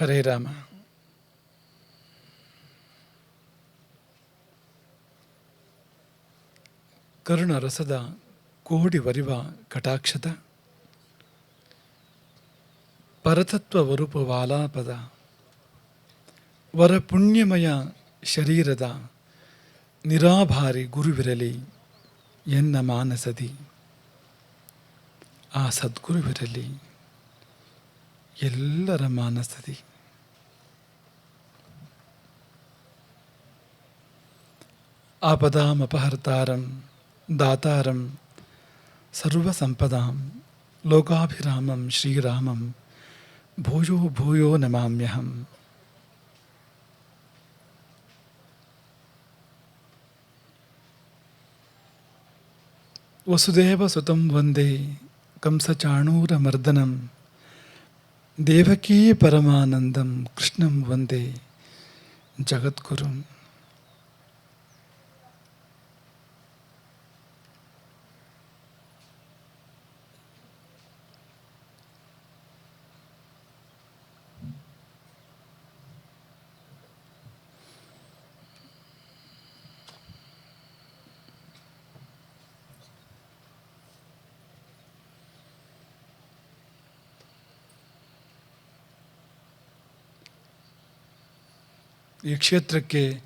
ಹರೇ ರಾಮ. ಕರುಣ ರಸದ ಕೋಡಿ ವರಿವ ಕಟಾಕ್ಷದ. ಪರತತ್ವ ವರೂಪ ವಾಲಾಪದ. ವರ ಪುಣ್ಯಮಯ ಶರೀರದ ನಿರಾಭಾರಿ ಗುರುವಿರಲಿ ಎನ್ನ ಮಾನಸದಿ. ಆ ಸದ್ಗುರುವಿರಲಿ ಎಲ್ಲರ ಮಾನಸದಿ ಆಪದಾಮಪಹರ್ತಾರಂ ದಾತಾರಂ ಸರ್ವಸಂಪದಾಂ ಲೋಕಾಭಿರಾಮಂ ಶ್ರೀರಾಮಂ ಭೂಯೋ ಭೂಯೋ ನಮಾಮ್ಯಹಂ ವಸುದೇವ ಸುತಂ ವಂದೇ ಕಂಸಚಾಣೂರಮರ್ದನಂ ದೇವಕೀ ಪರಮಾನಂದಂ ಕೃಷ್ಣಂ ವಂದೇ ಜಗದ್ಗುರುಂ ಈ ಕ್ಷೇತ್ರಕ್ಕೆ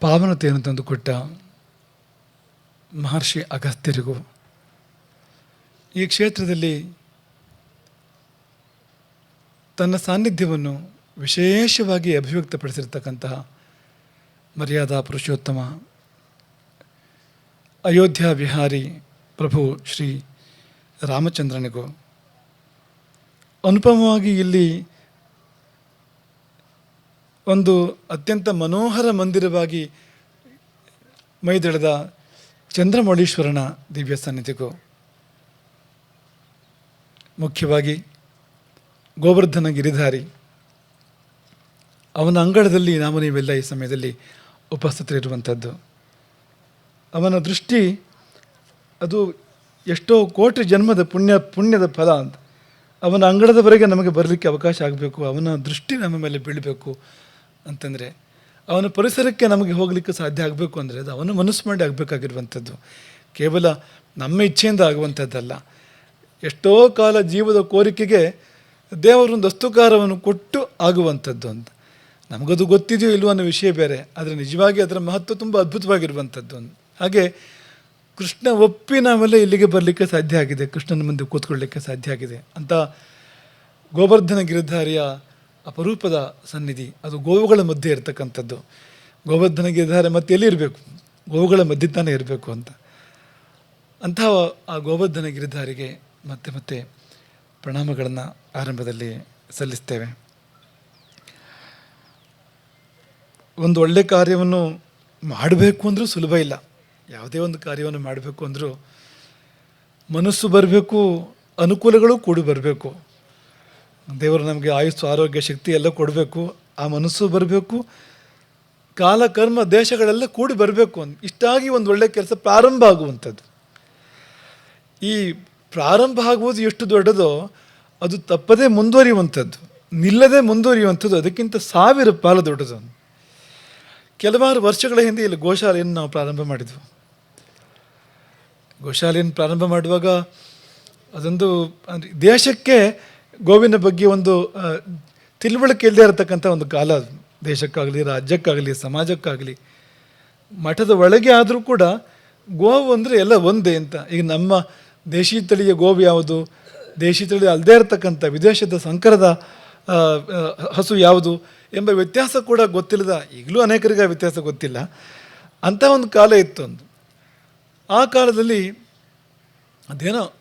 ಪಾವನತೆಯನ್ನು ತಂದುಕೊಟ್ಟ ಮಹರ್ಷಿ ಅಗಸ್ತ್ಯರಿಗೂ, ಈ ಕ್ಷೇತ್ರದಲ್ಲಿ ತನ್ನ ಸಾನ್ನಿಧ್ಯವನ್ನು ವಿಶೇಷವಾಗಿ ಅಭಿವ್ಯಕ್ತಪಡಿಸಿರ್ತಕ್ಕಂತಹ ಮರ್ಯಾದಾ ಪುರುಷೋತ್ತಮ, ಅಯೋಧ್ಯ ವಿಹಾರಿ ಪ್ರಭು ಶ್ರೀ ರಾಮಚಂದ್ರನಿಗೂ, ಅನುಪಮವಾಗಿ ಇಲ್ಲಿ ಒಂದು ಅತ್ಯಂತ ಮನೋಹರ ಮಂದಿರವಾಗಿ ಮೈದಳೆದ ಚಂದ್ರಮೌಳೀಶ್ವರನ ದಿವ್ಯ ಸನ್ನಿಧಿಗೂ ಮುಖ್ಯವಾಗಿ ಗೋವರ್ಧನ ಗಿರಿಧಾರಿ ಅವನ ಅಂಗಳದಲ್ಲಿ ನಾವು ನೀವೆಲ್ಲ ಈ ಸಮಯದಲ್ಲಿ ಉಪಸ್ಥಿತರಿರುವಂಥದ್ದು. ಅವನ ದೃಷ್ಟಿ ಅದು ಎಷ್ಟೋ ಕೋಟಿ ಜನ್ಮದ ಪುಣ್ಯ, ಪುಣ್ಯದ ಫಲ ಅಂತ. ಅವನ ಅಂಗಳದವರೆಗೆ ನಮಗೆ ಬರಲಿಕ್ಕೆ ಅವಕಾಶ ಆಗಬೇಕು, ಅವನ ದೃಷ್ಟಿ ನಮ್ಮ ಮೇಲೆ ಬೀಳಬೇಕು ಅಂತಂದರೆ, ಅವನ ಪರಿಸರಕ್ಕೆ ನಮಗೆ ಹೋಗಲಿಕ್ಕೆ ಸಾಧ್ಯ ಆಗಬೇಕು ಅಂದರೆ ಅದು ಅವನು ಮನಸ್ಸು ಮಾಡಿ ಆಗಬೇಕಾಗಿರುವಂಥದ್ದು. ಕೇವಲ ನಮ್ಮ ಇಚ್ಛೆಯಿಂದ ಆಗುವಂಥದ್ದಲ್ಲ. ಎಷ್ಟೋ ಕಾಲ ಜೀವದ ಕೋರಿಕೆಗೆ ದೇವರೊಂದು ಅಸ್ತುಕಾರವನ್ನು ಕೊಟ್ಟು ಆಗುವಂಥದ್ದು ಅಂತ. ನಮಗದು ಗೊತ್ತಿದೆಯೋ ಇಲ್ವೋ ಅನ್ನೋ ವಿಷಯ ಬೇರೆ, ಆದರೆ ನಿಜವಾಗಿ ಅದರ ಮಹತ್ವ ತುಂಬ ಅದ್ಭುತವಾಗಿರುವಂಥದ್ದು ಅಂತ. ಹಾಗೆ ಕೃಷ್ಣ ಒಪ್ಪಿ ನಾವೆಲ್ಲ ಇಲ್ಲಿಗೆ ಬರಲಿಕ್ಕೆ ಸಾಧ್ಯ ಆಗಿದೆ, ಕೃಷ್ಣನ ಮುಂದೆ ಕೂತ್ಕೊಳ್ಳಲಿಕ್ಕೆ ಸಾಧ್ಯ ಆಗಿದೆ ಅಂತ ಗೋವರ್ಧನ ಗಿರಿಧಾರಿಯ ಅಪರೂಪದ ಸನ್ನಿಧಿ. ಅದು ಗೋವುಗಳ ಮಧ್ಯೆ ಇರತಕ್ಕಂಥದ್ದು. ಗೋವರ್ಧನ ಇದ್ದಾರೆ ಮತ್ತೆ ಎಲ್ಲಿ ಇರಬೇಕು? ಗೋವುಗಳ ಮಧ್ಯೆ ತಾನೇ ಇರಬೇಕು ಅಂತ. ಅಂತಹ ಆ ಗೋವರ್ಧನ ಗಿರಿಧಾರಿಗೆ ಮತ್ತೆ ಮತ್ತೆ ಪ್ರಣಾಮಗಳನ್ನು ಆರಂಭದಲ್ಲಿ ಸಲ್ಲಿಸ್ತೇವೆ. ಒಂದು ಒಳ್ಳೆ ಕಾರ್ಯವನ್ನು ಮಾಡಬೇಕು ಅಂದರೂ ಸುಲಭ ಇಲ್ಲ. ಯಾವುದೇ ಒಂದು ಕಾರ್ಯವನ್ನು ಮಾಡಬೇಕು ಅಂದರೂ ಮನಸ್ಸು ಬರಬೇಕು, ಅನುಕೂಲಗಳು ಕೂಡಿ ಬರಬೇಕು. ದೇವರು ನಮಗೆ ಆಯುಸ್ಸು, ಆರೋಗ್ಯ, ಶಕ್ತಿ ಎಲ್ಲ ಕೊಡಬೇಕು, ಆ ಮನಸ್ಸು ಬರಬೇಕು, ಕಾಲ, ಕರ್ಮ, ದೇಶಗಳೆಲ್ಲ ಕೂಡಿ ಬರಬೇಕು ಅಂತ. ಇಷ್ಟಾಗಿ ಒಂದು ಒಳ್ಳೆಯ ಕೆಲಸ ಪ್ರಾರಂಭ ಆಗುವಂಥದ್ದು. ಈ ಪ್ರಾರಂಭ ಆಗುವುದು ಎಷ್ಟು ದೊಡ್ಡದೋ, ಅದು ತಪ್ಪದೇ ಮುಂದುವರಿಯುವಂಥದ್ದು. ನಿಲ್ಲದೆ ಮುಂದುವರಿಯುವಂಥದ್ದು, ಅದಕ್ಕಿಂತ ಸಾವಿರ ಪಾಲು ದೊಡ್ಡದು ಕೆಲವಾರು ವರ್ಷಗಳ ಹಿಂದೆ ಇಲ್ಲಿ ಗೋಶಾಲೆಯನ್ನು ನಾವು ಪ್ರಾರಂಭ ಮಾಡಿದ್ವು. ಗೋಶಾಲೆಯನ್ನು ಪ್ರಾರಂಭ ಮಾಡುವಾಗ ಅದೊಂದು ದೇಶಕ್ಕೆ ಗೋವಿನ ಬಗ್ಗೆ ಒಂದು ತಿಳುವಳಿಕೆ ಇಲ್ಲದೇ ಇರತಕ್ಕಂಥ ಒಂದು ಕಾಲ. ದೇಶಕ್ಕಾಗಲಿ, ರಾಜ್ಯಕ್ಕಾಗಲಿ, ಸಮಾಜಕ್ಕಾಗಲಿ. ಮಠದ ಒಳಗೆ ಆದರೂ ಕೂಡ ಗೋವು ಅಂದರೆ ಎಲ್ಲ ಒಂದೇ ಅಂತ. ಈಗ ನಮ್ಮ ದೇಶಿ ತಳಿಯ ಗೋವು ಯಾವುದು? ದೇಶಿ ತಳಿ ಅಲ್ಲದೆ ಇರತಕ್ಕಂಥ ವಿದೇಶದ ಸಂಕರದ ಹಸು ಯಾವುದು ಎಂಬ ವ್ಯತ್ಯಾಸ ಕೂಡ ಗೊತ್ತಿಲ್ಲದ. ಈಗಲೂ ಅನೇಕರಿಗೆ ಆ ವ್ಯತ್ಯಾಸ ಗೊತ್ತಿಲ್ಲ. ಅಂಥ ಒಂದು ಕಾಲ ಇತ್ತು ಒಂದು. ಆ ಕಾಲದಲ್ಲಿ ಅದೇನೋ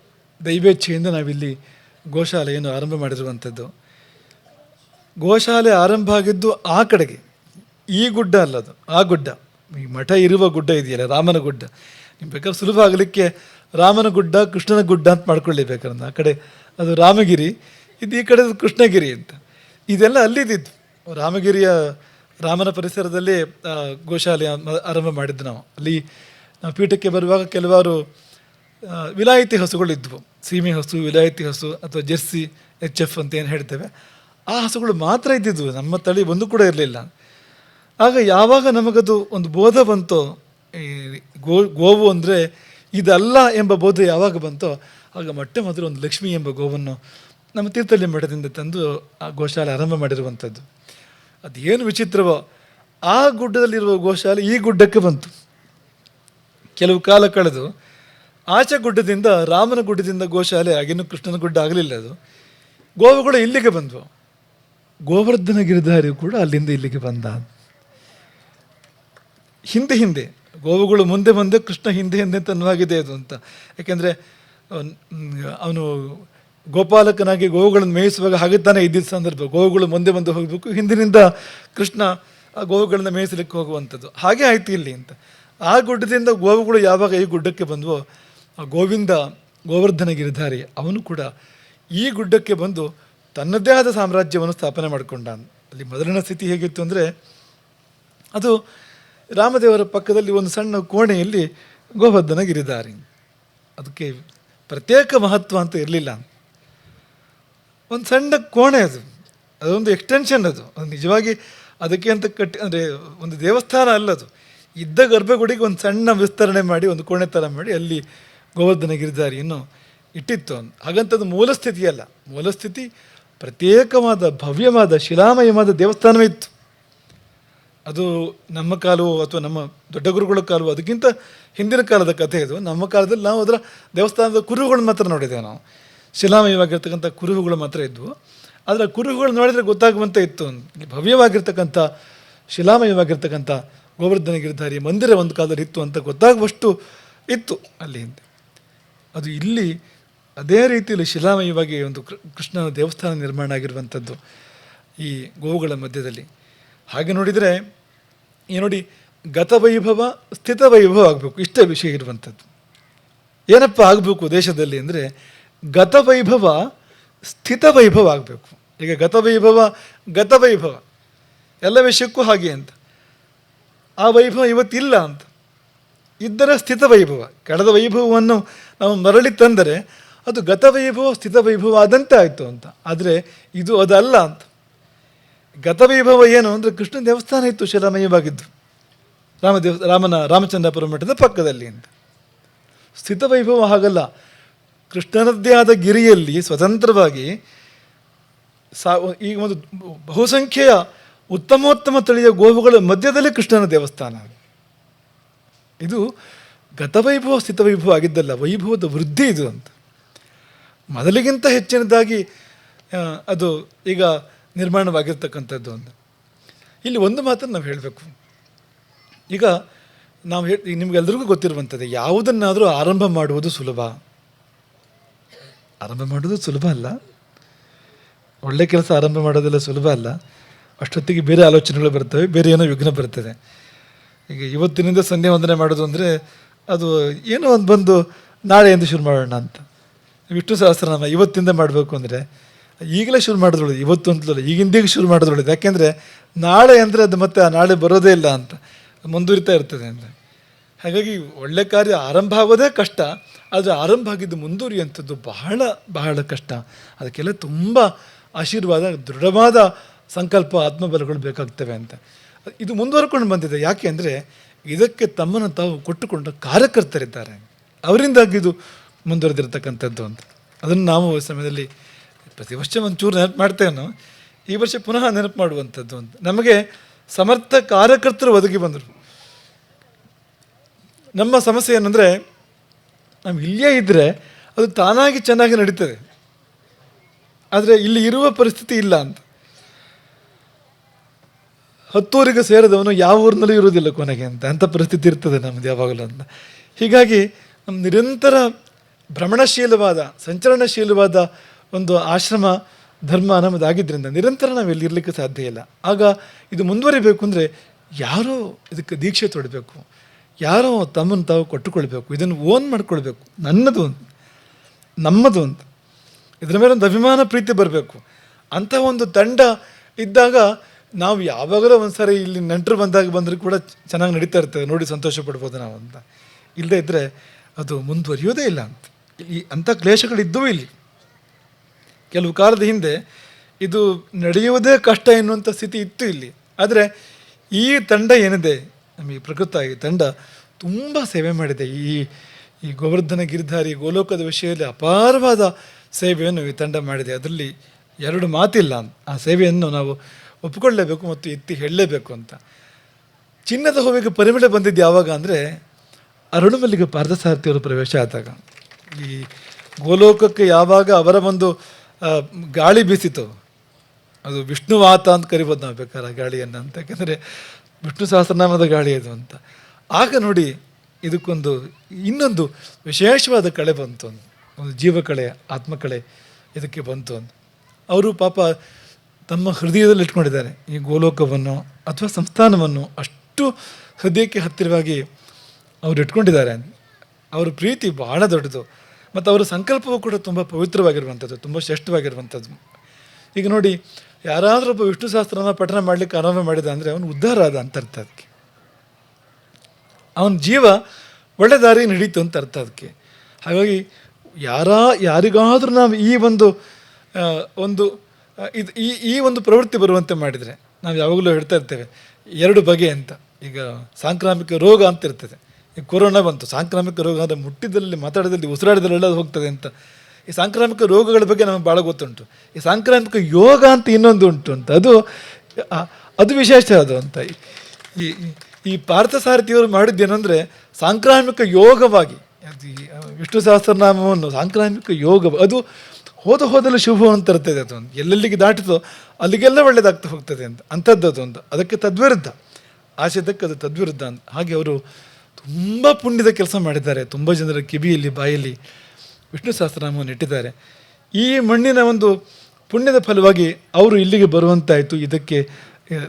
ದೈವೇಚ್ಛೆಯಿಂದ ನಾವಿಲ್ಲಿ ಗೋಶಾಲೆಯನ್ನು ಆರಂಭ ಮಾಡಿರುವಂಥದ್ದು. ಗೋಶಾಲೆ ಆರಂಭ ಆಗಿದ್ದು ಆ ಕಡೆಗೆ. ಈ ಗುಡ್ಡ ಅಲ್ಲ ಅದು. ಆ ಗುಡ್ಡ. ಈ ಮಠ ಇರುವ ಗುಡ್ಡ ಇದೆಯಲ್ಲ, ರಾಮನ ಗುಡ್ಡ. ನಿಮ್ಗೆ ಬೇಕಾದ್ರೆ ಸುಲಭ ಆಗಲಿಕ್ಕೆ ರಾಮನ ಗುಡ್ಡ, ಕೃಷ್ಣನ ಗುಡ್ಡ ಅಂತ ಮಾಡ್ಕೊಳ್ಳಿ ಬೇಕಾದ್ರೆ ಆ ಕಡೆ ಅದು ರಾಮಗಿರಿ, ಇದು ಈ ಕಡೆ ಕೃಷ್ಣಗಿರಿ ಅಂತ. ಇದೆಲ್ಲ ಅಲ್ಲಿದ್ದಿದ್ದು ರಾಮಗಿರಿಯ, ರಾಮನ ಪರಿಸರದಲ್ಲಿ ಗೋಶಾಲೆ ಆರಂಭ ಮಾಡಿದ್ದು ನಾವು. ಅಲ್ಲಿ ನಾವು ಪೀಠಕ್ಕೆ ಬರುವಾಗ ಕೆಲವಾರು ವಿಲಾಯಿತಿ ಹಸುಗಳಿದ್ವು ಸೀಮೆ ಹಸು, ವಿಲಾಯಿತಿ ಹಸು ಅಥವಾ ಜೆರ್ಸಿ, ಎಚ್ ಎಫ್ ಅಂತ ಏನು ಹೇಳ್ತೇವೆ. ಆ ಹಸುಗಳು ಮಾತ್ರ ಇದ್ದಿದ್ವು. ನಮ್ಮ ತಳಿ ಒಂದು ಕೂಡ ಇರಲಿಲ್ಲ. ಆಗ ಯಾವಾಗ ನಮಗದು ಒಂದು ಬೋಧ ಬಂತೋ ಗೋ, ಗೋವು ಅಂದರೆ ಇದಲ್ಲ ಎಂಬ ಬೋಧ ಯಾವಾಗ ಬಂತೋ, ಆಗ ಮೊಟ್ಟೆ ಮೊದಲು ಒಂದು ಲಕ್ಷ್ಮಿ ಎಂಬ ಗೋವನ್ನು ನಮ್ಮ ತೀರ್ಥಹಳ್ಳಿ ಮಠದಿಂದ ತಂದು ಆ ಗೋಶಾಲೆ ಆರಂಭ ಮಾಡಿರುವಂಥದ್ದು. ಅದೇನು ವಿಚಿತ್ರವೋ, ಆ ಗುಡ್ಡದಲ್ಲಿರುವ ಗೋಶಾಲೆ ಈ ಗುಡ್ಡಕ್ಕೆ ಬಂತು. ಕೆಲವು ಕಾಲ ಕಳೆದು ಆಚೆ ಗುಡ್ಡದಿಂದ ರಾಮನ ಗುಡ್ಡದಿಂದ ಗೋಶಾಲೆ, ಆಗಿನ್ನು ಕೃಷ್ಣನ ಗುಡ್ಡ ಆಗಲಿಲ್ಲ ಅದು. ಗೋವುಗಳು ಇಲ್ಲಿಗೆ ಬಂದವು. ಗೋವರ್ಧನ ಗಿರಿಧಾರಿ ಕೂಡ ಅಲ್ಲಿಂದ ಇಲ್ಲಿಗೆ ಬಂದ. ಹಿಂದೆ ಹಿಂದೆ, ಗೋವುಗಳು ಮುಂದೆ ಮುಂದೆ ಕೃಷ್ಣ ಹಿಂದೆ ಹಿಂದೆ ತನ್ನವಾಗಿದೆ ಅದು ಅಂತ. ಯಾಕೆಂದರೆ, ಅವನು ಗೋಪಾಲಕನಾಗಿ ಗೋವುಗಳನ್ನು ಮೇಯಿಸುವಾಗ ಹಾಗೆ ತಾನೇ ಇದ್ದಿದ್ದ ಸಂದರ್ಭ. ಗೋವುಗಳು ಮುಂದೆ ಮುಂದೆ ಹೋಗಬೇಕು, ಹಿಂದಿನಿಂದ ಕೃಷ್ಣ ಆ ಗೋವುಗಳನ್ನ ಮೇಯಿಸಲಿಕ್ಕೆ ಹೋಗುವಂಥದ್ದು. ಹಾಗೆ ಆಯ್ತು ಇಲ್ಲಿ ಅಂತ. ಆ ಗುಡ್ಡದಿಂದ ಗೋವುಗಳು ಯಾವಾಗ ಈ ಗುಡ್ಡಕ್ಕೆ ಬಂದವೋ ಗೋವಿಂದ ಗೋವರ್ಧನ ಗಿರಿಧಾರಿ ಅವನು ಕೂಡ ಈ ಗುಡ್ಡಕ್ಕೆ ಬಂದು ತನ್ನದೇ ಆದ ಸಾಮ್ರಾಜ್ಯವನ್ನು ಸ್ಥಾಪನೆ ಮಾಡಿಕೊಂಡ ಅಲ್ಲಿ ಮೊದಲಿನ ಸ್ಥಿತಿ ಹೇಗಿತ್ತು ಅಂದರೆ, ಅದು ರಾಮದೇವರ ಪಕ್ಕದಲ್ಲಿ ಒಂದು ಸಣ್ಣ ಕೋಣೆಯಲ್ಲಿ ಗೋವರ್ಧನ ಗಿರಿಧಾರಿ ಅದಕ್ಕೆ ಪ್ರತ್ಯೇಕ ಮಹತ್ವ ಅಂತ ಇರಲಿಲ್ಲ. ಒಂದು ಸಣ್ಣ ಕೋಣೆ ಅದು. ಅದೊಂದು ಎಕ್ಸ್ಟೆನ್ಷನ್ ಅದು. ಅದು ನಿಜವಾಗಿ ಅದಕ್ಕೆ ಅಂತ ಕಟ್ಟಿ, ಅಂದರೆ ಒಂದು ದೇವಸ್ಥಾನ ಅಲ್ಲ ಅದು. ಇದ್ದ ಗರ್ಭಗುಡಿಗೆ ಒಂದು ಸಣ್ಣ ವಿಸ್ತರಣೆ ಮಾಡಿ, ಒಂದು ಕೋಣೆ ಥರ ಮಾಡಿ ಅಲ್ಲಿ ಗೋವರ್ಧನ ಗಿರಿಧಾರಿಯನ್ನು ಇಟ್ಟಿತ್ತು ಅಂತ ಹಾಗಂತದ್ದು ಮೂಲ ಸ್ಥಿತಿ ಅಲ್ಲ. ಮೂಲ ಸ್ಥಿತಿ ಪ್ರತ್ಯೇಕವಾದ, ಭವ್ಯವಾದ, ಶಿಲಾಮಯವಾದ ದೇವಸ್ಥಾನವೇ ಇತ್ತು. ಅದು ನಮ್ಮ ಕಾಲವು ಅಥವಾ ನಮ್ಮ ದೊಡ್ಡ ಗುರುಗಳ ಕಾಲವು ಅದಕ್ಕಿಂತ ಹಿಂದಿನ ಕಾಲದ ಕಥೆ ಇದು. ನಮ್ಮ ಕಾಲದಲ್ಲಿ ನಾವು ಅದರ ದೇವಸ್ಥಾನದ ಕುರುಹುಗಳನ್ನು ಮಾತ್ರ ನೋಡಿದ್ದೇವೆ ನಾವು. ಶಿಲಾಮಯವಾಗಿರ್ತಕ್ಕಂಥ ಕುರುಹುಗಳು ಮಾತ್ರ ಇದ್ವು. ಆದರೆ ಕುರುಹುಗಳು ನೋಡಿದರೆ ಗೊತ್ತಾಗುವಂತೆ ಇತ್ತು. ಭವ್ಯವಾಗಿರ್ತಕ್ಕಂಥ, ಶಿಲಾಮಯವಾಗಿರ್ತಕ್ಕಂಥ ಗೋವರ್ಧನ ಗಿರಿಧಾರಿ ಮಂದಿರ ಒಂದು ಕಾಲದಲ್ಲಿ ಇತ್ತು ಅಂತ ಗೊತ್ತಾಗುವಷ್ಟು ಇತ್ತು ಅಲ್ಲಿ. ಅದು ಇಲ್ಲಿ ಅದೇ ರೀತಿಯಲ್ಲಿ ಶಿಲಾಮಯವಾಗಿ ಒಂದು ಕೃಷ್ಣ ದೇವಸ್ಥಾನ ನಿರ್ಮಾಣ ಆಗಿರುವಂಥದ್ದು ಈ ಗೋವುಗಳ ಮಧ್ಯದಲ್ಲಿ. ಹಾಗೆ ನೋಡಿದರೆ, ಈ ನೋಡಿ ಗತವೈಭವ, ಸ್ಥಿತವೈಭವ ಆಗಬೇಕು, ಇಷ್ಟೇ ವಿಷಯ ಇರುವಂಥದ್ದು. ಏನಪ್ಪ ಆಗಬೇಕು ದೇಶದಲ್ಲಿ ಅಂದರೆ ಗತವೈಭವ, ಸ್ಥಿತವೈಭವ ಆಗಬೇಕು. ಈಗ ಗತವೈಭವ ಗತವೈಭವ, ಎಲ್ಲ ವಿಷಯಕ್ಕೂ ಹಾಗೆ ಅಂತ. ಆ ವೈಭವ ಇವತ್ತಿಲ್ಲ ಅಂತ. ಇದ್ದರೆ ಸ್ಥಿತ ವೈಭವ. ಕಳೆದ ವೈಭವವನ್ನು ನಾವು ಮರಳಿ ತಂದರೆ ಅದು ಗತ ವೈಭವ ಸ್ಥಿತ ವೈಭವ ಆದಂತೆ ಆಯಿತು ಅಂತ. ಆದರೆ ಇದು ಅದಲ್ಲ ಅಂತ. ಗತ ವೈಭವ ಏನು ಅಂದರೆ ಕೃಷ್ಣ ದೇವಸ್ಥಾನ ಇತ್ತು ಶಿಲಾಮಯವಾಗಿದ್ದು. ರಾಮದೇವ ರಾಮನ, ರಾಮಚಂದ್ರಪುರ ಮಠದ ಪಕ್ಕದಲ್ಲಿ ಅಂತ. ಸ್ಥಿತವೈಭವ ಹಾಗಲ್ಲ. ಕೃಷ್ಣನದ್ದೇ ಆದ ಗಿರಿಯಲ್ಲಿ ಸ್ವತಂತ್ರವಾಗಿ ಸಾ ಈಗ ಒಂದು ಬಹುಸಂಖ್ಯೆಯ ಉತ್ತಮೋತ್ತಮ ತಳಿಯ ಗೋವುಗಳ ಮಧ್ಯದಲ್ಲಿ ಕೃಷ್ಣನ ದೇವಸ್ಥಾನ ಇದು ಗತವೈಭವ ಸ್ಥಿತವೈಭವ ಆಗಿದ್ದಲ್ಲ, ವೈಭವದ ವೃದ್ಧಿ ಇದು ಅಂತ. ಮೊದಲಿಗಿಂತ ಹೆಚ್ಚಿನದಾಗಿ ಅದು ಈಗ ನಿರ್ಮಾಣವಾಗಿರ್ತಕ್ಕಂಥದ್ದು ಅಂತ. ಇಲ್ಲಿ ಒಂದು ಮಾತನ್ನು ನಾವು ಹೇಳಬೇಕು. ಈಗ ನಾವು ಹೇಳಿ ನಿಮಗೆಲ್ಲರಿಗೂ ಗೊತ್ತಿರುವಂಥದ್ದು, ಯಾವುದನ್ನಾದರೂ ಆರಂಭ ಮಾಡುವುದು ಸುಲಭ. ಆರಂಭ ಮಾಡೋದು ಸುಲಭ ಅಲ್ಲ. ಒಳ್ಳೆ ಕೆಲಸ ಆರಂಭ ಮಾಡೋದೆಲ್ಲ ಸುಲಭ ಅಲ್ಲ. ಅಷ್ಟೊತ್ತಿಗೆ ಬೇರೆ ಆಲೋಚನೆಗಳು ಬರ್ತವೆ, ಬೇರೆ ಏನೋ ವಿಘ್ನ ಬರ್ತದೆ. ಈಗ ಇವತ್ತಿನಿಂದ ಸಂಧ್ಯಾ ವಂದನೆ ಮಾಡೋದು ಅಂದರೆ ಅದು ಏನೋ ಒಂದು ಬಂದು ನಾಳೆ ಎಂದು ಶುರು ಮಾಡೋಣ ಅಂತ. ವಿಷ್ಣು ಸಹಸ್ರನಾಮ ಇವತ್ತಿಂದ ಮಾಡಬೇಕು ಅಂದರೆ ಈಗಲೇ ಶುರು ಮಾಡಿದ್ರೊಳು ಇವತ್ತು ಅಂತಲಲ್ಲ, ಈಗಿಂದೀಗ ಶುರು ಮಾಡಿದ್ರೊಳು ಯಾಕೆಂದರೆ ನಾಳೆ ಅಂದರೆ ಅದು ಮತ್ತೆ ಆ ನಾಳೆ ಬರೋದೇ ಇಲ್ಲ ಅಂತ ಮುಂದುವರಿತಾ ಇರ್ತದೆ ಅಂದರೆ. ಹಾಗಾಗಿ ಒಳ್ಳೆ ಕಾರ್ಯ ಆರಂಭ ಆಗೋದೇ ಕಷ್ಟ, ಆದರೆ ಆರಂಭ ಆಗಿದ್ದು ಮುಂದುವರಿಯುವಂಥದ್ದು ಬಹಳ ಬಹಳ ಕಷ್ಟ. ಅದಕ್ಕೆಲ್ಲ ತುಂಬ ಆಶೀರ್ವಾದ, ದೃಢವಾದ ಸಂಕಲ್ಪ, ಆತ್ಮಬಲಗಳು ಬೇಕಾಗ್ತವೆ ಅಂತ. ಇದು ಮುಂದುವರ್ಕೊಂಡು ಬಂದಿದೆ. ಯಾಕೆ ಅಂದರೆ ಇದಕ್ಕೆ ತಮ್ಮನ್ನು ತಾವು ಕೊಟ್ಟುಕೊಂಡ ಕಾರ್ಯಕರ್ತರಿದ್ದಾರೆ. ಅವರಿಂದಾಗಿ ಇದು ಮುಂದುವರೆದಿರತಕ್ಕಂಥದ್ದು ಅಂತ. ಅದನ್ನು ನಾವು ಸಮಯದಲ್ಲಿ ಪ್ರತಿ ವರ್ಷ ಒಂಚೂರು ನೆನಪು ಮಾಡ್ತೇವೆ ನಾವು ಈ ವರ್ಷ ಪುನಃ ನೆನಪು ಮಾಡುವಂಥದ್ದು ಅಂತ. ನಮಗೆ ಸಮರ್ಥ ಕಾರ್ಯಕರ್ತರು ಒದಗಿ ಬಂದರು. ನಮ್ಮ ಸಮಸ್ಯೆ ಏನಂದರೆ, ನಾವು ಇಲ್ಲೇ ಇದ್ದರೆ ಅದು ತಾನಾಗಿ ಚೆನ್ನಾಗಿ ನಡೀತದೆ. ಆದರೆ ಇಲ್ಲಿ ಇರುವ ಪರಿಸ್ಥಿತಿ ಇಲ್ಲ ಅಂತ. ಹತ್ತೂರಿಗೆ ಸೇರಿದವನು ಯಾವ ಊರಿನಲ್ಲೂ ಇರುವುದಿಲ್ಲ ಕೊನೆಗೆ ಅಂತ. ಅಂಥ ಪರಿಸ್ಥಿತಿ ಇರ್ತದೆ ನಮ್ದು ಯಾವಾಗಲೂ ಅಂತ. ಹೀಗಾಗಿ ನಮ್ಮ ನಿರಂತರ ಭ್ರಮಣಶೀಲವಾದ ಸಂಚರಣಶೀಲವಾದ ಒಂದು ಆಶ್ರಮ, ಧರ್ಮ ನಮ್ಮದಾಗಿದ್ದರಿಂದ ನಿರಂತರ ನಾವು ಇಲ್ಲಿ ಇರಲಿಕ್ಕೆ ಸಾಧ್ಯ ಇಲ್ಲ. ಆಗ ಇದು ಮುಂದುವರಿಬೇಕು ಅಂದರೆ ಯಾರೋ ಇದಕ್ಕೆ ದೀಕ್ಷೆ ತೊಡಬೇಕು. ಯಾರೋ ತಮ್ಮನ್ನು ತಾವು ಕೊಟ್ಟುಕೊಳ್ಬೇಕು. ಇದನ್ನು ಓನ್ ಮಾಡ್ಕೊಳ್ಬೇಕು. ನನ್ನದು ಅಂತ. ನಮ್ಮದು ಅಂತ. ಇದರ ಮೇಲೆ ಒಂದು ಅಭಿಮಾನ, ಪ್ರೀತಿ ಬರಬೇಕು. ಅಂಥ ಒಂದು ತಂಡ ಇದ್ದಾಗ ನಾವು ಯಾವಾಗಲೂ ಒಂದು ಸಾರಿ ಇಲ್ಲಿ ನೆಂಟರು ಬಂದಾಗ ಬಂದರೂ ಕೂಡ ಚೆನ್ನಾಗಿ ನಡೀತಾ ಇರ್ತದೆ. ನೋಡಿ ಸಂತೋಷ ಪಡ್ಬೋದು ನಾವು ಅಂತ. ಇಲ್ಲದೇ ಇದ್ದರೆ ಅದು ಮುಂದುವರಿಯೋದೇ ಇಲ್ಲ ಅಂತ. ಈ ಅಂಥ ಕ್ಲೇಶಗಳಿದ್ದವು ಇಲ್ಲಿ. ಕೆಲವು ಕಾಲದ ಹಿಂದೆ ಇದು ನಡೆಯುವುದೇ ಕಷ್ಟ ಎನ್ನುವಂಥ ಸ್ಥಿತಿ ಇತ್ತು ಇಲ್ಲಿ. ಆದರೆ ಈ ತಂಡ ಏನಿದೆ, ನಮಗೆ ಪ್ರಕೃತ ಈ ತಂಡ ತುಂಬ ಸೇವೆ ಮಾಡಿದೆ. ಈ ಈ ಗೋವರ್ಧನ ಗಿರಿಧಾರಿ ಗೋಲೋಕದ ವಿಷಯದಲ್ಲಿ ಅಪಾರವಾದ ಸೇವೆಯನ್ನು ಈ ತಂಡ ಮಾಡಿದೆ. ಅದರಲ್ಲಿ ಎರಡು ಮಾತಿಲ್ಲ. ಆ ಸೇವೆಯನ್ನು ನಾವು ಒಪ್ಪಿಕೊಳ್ಳಲೇಬೇಕು ಮತ್ತು ಎತ್ತಿ ಹೇಳಲೇಬೇಕು ಅಂತ. ಚಿನ್ನದ ಹೂವಿಗೆ ಪರಿಮಳ ಬಂದಿದ್ದು ಯಾವಾಗ ಅಂದರೆ ಅರುಣಮಲ್ಲಿಗೆ ಪಾರ್ಥಸಾರಥಿಯವರು ಪ್ರವೇಶ ಆದಾಗ. ಈ ಗೋಲೋಕಕ್ಕೆ ಯಾವಾಗ ಅವರ ಒಂದು ಗಾಳಿ ಬೀಸಿತು. ಅದು ವಿಷ್ಣುವಾತ ಅಂತ ಕರಿಬೋದು ನಾವು ಬೇಕಾದ್ರೆ ಗಾಳಿಯನ್ನು ಅಂತ. ಯಾಕೆಂದರೆ ವಿಷ್ಣು ಸಹಸ್ರನಾಮದ ಗಾಳಿ ಅದು ಅಂತ. ಆಗ ನೋಡಿ ಇದಕ್ಕೊಂದು, ಇನ್ನೊಂದು ವಿಶೇಷವಾದ ಕಳೆ ಬಂತು. ಒಂದು ಜೀವಕಳೆ, ಆತ್ಮಕಳೆ ಇದಕ್ಕೆ ಬಂತು ಅಂತ. ಅವರು ಪಾಪ ತಮ್ಮ ಹೃದಯದಲ್ಲಿ ಇಟ್ಕೊಂಡಿದ್ದಾರೆ. ಈ ಗೋಲೋಕವನ್ನು ಅಥವಾ ಸಂಸ್ಥಾನವನ್ನು ಅಷ್ಟು ಹೃದಯಕ್ಕೆ ಹತ್ತಿರವಾಗಿ ಅವರು ಇಟ್ಕೊಂಡಿದ್ದಾರೆ ಅವರ ಪ್ರೀತಿ ಬಹಳ ದೊಡ್ಡದು. ಮತ್ತು ಅವರ ಸಂಕಲ್ಪವೂ ಕೂಡ ತುಂಬ ಪವಿತ್ರವಾಗಿರುವಂಥದ್ದು, ತುಂಬ ಶ್ರೇಷ್ಠವಾಗಿರುವಂಥದ್ದು. ಈಗ ನೋಡಿ, ಯಾರಾದರೂ ಒಬ್ಬ ವಿಷ್ಣು ಪಠನ ಮಾಡಲಿಕ್ಕೆ ಆರಂಭ ಮಾಡಿದ ಅಂದರೆ ಅವನು ಉದ್ಧಾರ ಆದ ಅಂತ ಅರ್ಥ ಅದಕ್ಕೆ. ಅವನ ಜೀವ ಒಳ್ಳೆ ದಾರಿ ನಡೀತು ಅಂತ ಅರ್ಥ ಅದಕ್ಕೆ. ಹಾಗಾಗಿ ಯಾರ ಯಾರಿಗಾದರೂ ನಾವು ಈ ಒಂದು ಒಂದು ಇದು ಈ ಈ ಒಂದು ಪ್ರವೃತ್ತಿ ಬರುವಂತೆ ಮಾಡಿದರೆ ನಾವು ಯಾವಾಗಲೂ ಹೇಳ್ತಾ ಇರ್ತೇವೆ, ಎರಡು ಬಗೆ ಅಂತ. ಈಗ ಸಾಂಕ್ರಾಮಿಕ ರೋಗ ಅಂತ ಇರ್ತದೆ. ಈ ಕೊರೋನಾ ಬಂತು, ಸಾಂಕ್ರಾಮಿಕ ರೋಗ ಅಂದರೆ ಮುಟ್ಟಿದಲ್ಲಿ ಮಾತಾಡೋದಲ್ಲಿ ಉಸಿರಾಡೋದ್ರಲ್ಲ ಅದು ಹೋಗ್ತದೆ ಅಂತ. ಈ ಸಾಂಕ್ರಾಮಿಕ ರೋಗಗಳ ಬಗ್ಗೆ ನಮಗೆ ಭಾಳ ಗೊತ್ತುಂಟು. ಈ ಸಾಂಕ್ರಾಮಿಕ ಯೋಗ ಅಂತ ಇನ್ನೊಂದು ಉಂಟು ಅಂತ. ಅದು ಅದು ವಿಶೇಷ ಅದು ಅಂತ. ಈ, ಈ- ಪಾರ್ಥಸಾರಥಿಯವರು ಮಾಡಿದ್ದೇನೆಂದರೆ ಸಾಂಕ್ರಾಮಿಕ ಯೋಗವಾಗಿ ವಿಷ್ಣು ಸಹಸ್ರನಾಮವನ್ನು ಸಾಂಕ್ರಾಮಿಕ ಯೋಗ, ಅದು ಹೋದ ಹೋದಲು ಶುಭ ಅಂತ ಅದು ಒಂದು. ಎಲ್ಲೆಲ್ಲಿಗೆ ದಾಟಿತೋ ಅಲ್ಲಿಗೆಲ್ಲ ಒಳ್ಳೆಯದಾಗ್ತಾ ಹೋಗ್ತದೆ ಅಂತ. ಅಂಥದ್ದು ಅದೊಂದು ಅದಕ್ಕೆ ತದ್ವಿರುದ್ಧ. ಆಶೆದಕ್ಕೆ ಅದು ತದ್ವಿರುದ್ಧ ಅಂತ. ಹಾಗೆ ಅವರು ತುಂಬ ಪುಣ್ಯದ ಕೆಲಸ ಮಾಡಿದ್ದಾರೆ. ತುಂಬ ಜನರ ಕಿವಿಯಲ್ಲಿ, ಬಾಯಲ್ಲಿ ವಿಷ್ಣು ಸಹಸ್ರನಾಮವನ್ನು ಇಟ್ಟಿದ್ದಾರೆ. ಈ ಮಣ್ಣಿನ ಒಂದು ಪುಣ್ಯದ ಫಲವಾಗಿ ಅವರು ಇಲ್ಲಿಗೆ ಬರುವಂತಾಯಿತು. ಇದಕ್ಕೆ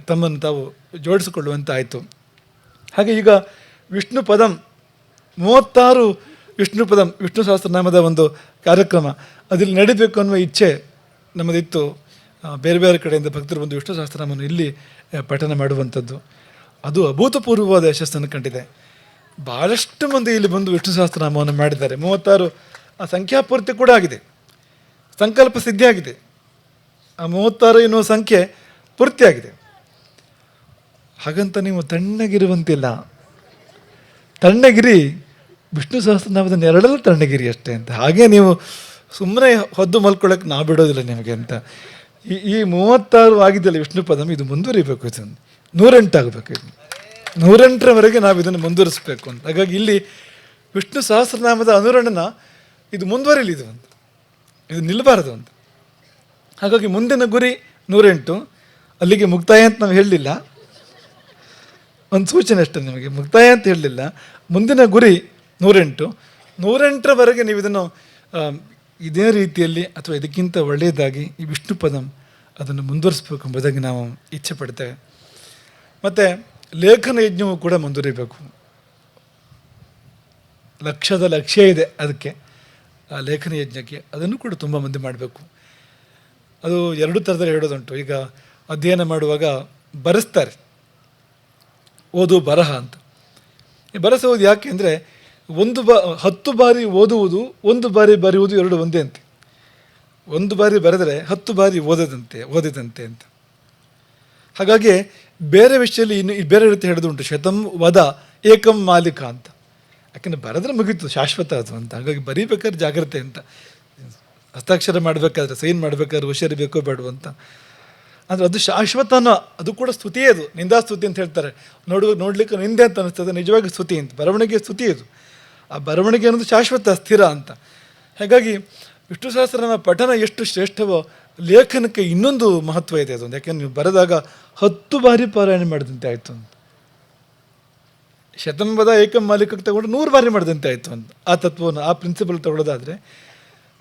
ತಮ್ಮನ್ನು ತಾವು ಜೋಡಿಸಿಕೊಳ್ಳುವಂತಾಯಿತು. ಹಾಗೆ ಈಗ ವಿಷ್ಣು ಪದಂ ಮೂವತ್ತಾರು ವಿಷ್ಣು ಪದಂ ವಿಷ್ಣು ಸಹಸ್ರನಾಮದ ಒಂದು ಕಾರ್ಯಕ್ರಮ. ಅದಿಲ್ಲಿ ನಡಿಬೇಕು ಅನ್ನುವ ಇಚ್ಛೆ ನಮ್ಮದಿತ್ತು. ಬೇರೆ ಬೇರೆ ಕಡೆಯಿಂದ ಭಕ್ತರು ಬಂದು ವಿಷ್ಣು ಸಹಸ್ರನಾಮವನ್ನು ಇಲ್ಲಿ ಪಠನ ಮಾಡುವಂಥದ್ದು. ಅದು ಅಭೂತಪೂರ್ವವಾದ ಯಶಸ್ಸನ್ನು ಕಂಡಿದೆ. ಭಾಳಷ್ಟು ಮಂದಿ ಇಲ್ಲಿ ಬಂದು ವಿಷ್ಣು ಸಹಸ್ರನಾಮವನ್ನು ಮಾಡಿದ್ದಾರೆ. ಮೂವತ್ತಾರು, ಆ, ಸಂಖ್ಯಾಪೂರ್ತಿ ಕೂಡ ಆಗಿದೆ. ಸಂಕಲ್ಪ ಸಿದ್ಧಿಯಾಗಿದೆ ಆ ಮೂವತ್ತಾರು ಎನ್ನುವ ಸಂಖ್ಯೆ ಪೂರ್ತಿಯಾಗಿದೆ ಹಾಗಂತ ನೀವು ತಣ್ಣಗಿರುವಂತಿಲ್ಲ. ತಣ್ಣಗಿರಿ ವಿಷ್ಣು ಸಹಸ್ರನಾಮದ ನೆರಳಲ್ಲೂ ತಣ್ಣಗಿರಿ ಅಷ್ಟೇ ಅಂತ. ಹಾಗೆ ನೀವು ಸುಮ್ಮನೆ ಹೊದ್ದು ಮಲ್ಕೊಳ್ಳೋಕೆ ನಾವು ಬಿಡೋದಿಲ್ಲ ನಿಮಗೆ ಅಂತ. ಈ ಈ ಮೂವತ್ತಾರು ಆಗಿದ್ದಲ್ಲ ವಿಷ್ಣು ಪದಮ್ ಇದು ಮುಂದುವರಿಬೇಕು ಇದು ನೂರೆಂಟಾಗಬೇಕು ಇದು ನೂರೆಂಟರವರೆಗೆ ನಾವು ಇದನ್ನು ಮುಂದುವರಿಸಬೇಕು ಅಂತ. ಹಾಗಾಗಿ ಇಲ್ಲಿ ವಿಷ್ಣು ಸಹಸ್ರನಾಮದ ಅನುರಣನ ಇದು ಮುಂದುವರಿಲಿ ಇದು ಅಂತ. ಇದು ನಿಲ್ಲಬಾರದು ಅಂತ. ಹಾಗಾಗಿ ಮುಂದಿನ ಗುರಿ ನೂರೆಂಟು. ಅಲ್ಲಿಗೆ ಮುಕ್ತಾಯ ಅಂತ ನಾವು ಹೇಳಲಿಲ್ಲ. ಒಂದು ಸೂಚನೆ ಅಷ್ಟೇ ನಿಮಗೆ. ಮುಕ್ತಾಯ ಅಂತ ಹೇಳಲಿಲ್ಲ. ಮುಂದಿನ ಗುರಿ ನೂರೆಂಟು. ನೂರೆಂಟರವರೆಗೆ ನೀವು ಇದನ್ನು ಇದೇ ರೀತಿಯಲ್ಲಿ ಅಥವಾ ಇದಕ್ಕಿಂತ ಒಳ್ಳೆಯದಾಗಿ ಈ ವಿಷ್ಣು ಪದಂ ಅದನ್ನು ಮುಂದುವರಿಸಬೇಕು ಎಂಬುದಾಗಿ ನಾವು ಇಚ್ಛೆ ಪಡ್ತೇವೆ. ಮತ್ತು ಲೇಖನ ಯಜ್ಞವು ಕೂಡ ಮುಂದುವರಿಬೇಕು. ಲಕ್ಷದ ಲಕ್ಷ್ಯ ಇದೆ ಅದಕ್ಕೆ, ಆ ಲೇಖನ ಯಜ್ಞಕ್ಕೆ. ಅದನ್ನು ಕೂಡ ತುಂಬ ಮಂದಿ ಮಾಡಬೇಕು. ಅದು ಎರಡು ಥರದಲ್ಲಿ ಹೇಳೋದುಂಟು. ಈಗ ಅಧ್ಯಯನ ಮಾಡುವಾಗ ಬರೆಸ್ತಾರೆ. ಓದು ಬರಹ ಅಂತ. ಈ ಬರೆಸುವುದು ಯಾಕೆ ಅಂದರೆ ಒಂದು ಬ ಹತ್ತು ಬಾರಿ ಓದುವುದು, ಒಂದು ಬಾರಿ ಬರೆಯುವುದು ಎರಡು ಒಂದೇ ಅಂತೆ. ಒಂದು ಬಾರಿ ಬರೆದರೆ ಹತ್ತು ಬಾರಿ ಓದದಂತೆ, ಓದಿದಂತೆ ಅಂತ. ಹಾಗಾಗಿ ಬೇರೆ ವಿಷಯದಲ್ಲಿ ಇನ್ನು ಬೇರೆ ರೀತಿ ಹೇಳೋದು ಉಂಟು ಶತಂ ವದ ಏಕಂ ಮಾಲಿಕ ಅಂತ. ಯಾಕೆಂದರೆ ಬರೆದ್ರೆ ಮುಗೀತು, ಶಾಶ್ವತ ಅದು ಅಂತ. ಹಾಗಾಗಿ ಬರೀಬೇಕಾದ್ರೆ ಜಾಗ್ರತೆ ಅಂತ. ಹಸ್ತಾಕ್ಷರ ಮಾಡಬೇಕಾದ್ರೆ, ಸೈನ್ ಮಾಡಬೇಕಾದ್ರೆ ಹುಷಾರಿಬೇಕೋ ಬೇಡೋ ಅಂತ. ಅಂದರೆ ಅದು ಶಾಶ್ವತ ಅನ್ನೋ ಅದು ಕೂಡ ಸ್ತುತಿಯೇ ಅದು. ನಿಂದಾ ಸ್ತುತಿ ಅಂತ ಹೇಳ್ತಾರೆ. ನೋಡುವ ನೋಡಲಿಕ್ಕೆ ನಿಂದೆ ಅಂತ ಅನಿಸ್ತದೆ. ನಿಜವಾಗಿ ಸ್ತುತಿ ಅಂತ. ಬರವಣಿಗೆ ಸ್ತುತಿ ಅದು. ಆ ಬರವಣಿಗೆ ಅನ್ನೋದು ಶಾಶ್ವತ, ಸ್ಥಿರ ಅಂತ. ಹಾಗಾಗಿ ವಿಷ್ಣು ಸಹಸ್ರನ ಪಠನ ಎಷ್ಟು ಶ್ರೇಷ್ಠವೋ ಲೇಖನಕ್ಕೆ ಇನ್ನೊಂದು ಮಹತ್ವ ಇದೆ ಅದೊಂದು. ಯಾಕೆಂದ್ರೆ ನೀವು ಬರೆದಾಗ ಹತ್ತು ಬಾರಿ ಪಾರಾಯಣ ಮಾಡಿದಂತೆ ಆಯಿತು ಅಂತ. ಶತಂಬದ ಏಕಂ ಮಾಲೀಕಕ್ಕೆ ತಗೊಂಡು ನೂರು ಬಾರಿ ಮಾಡಿದಂತೆ ಆಯಿತು ಅಂತ. ಆ ತತ್ವವನ್ನು, ಆ ಪ್ರಿನ್ಸಿಪಲ್ ತಗೊಳ್ಳೋದಾದರೆ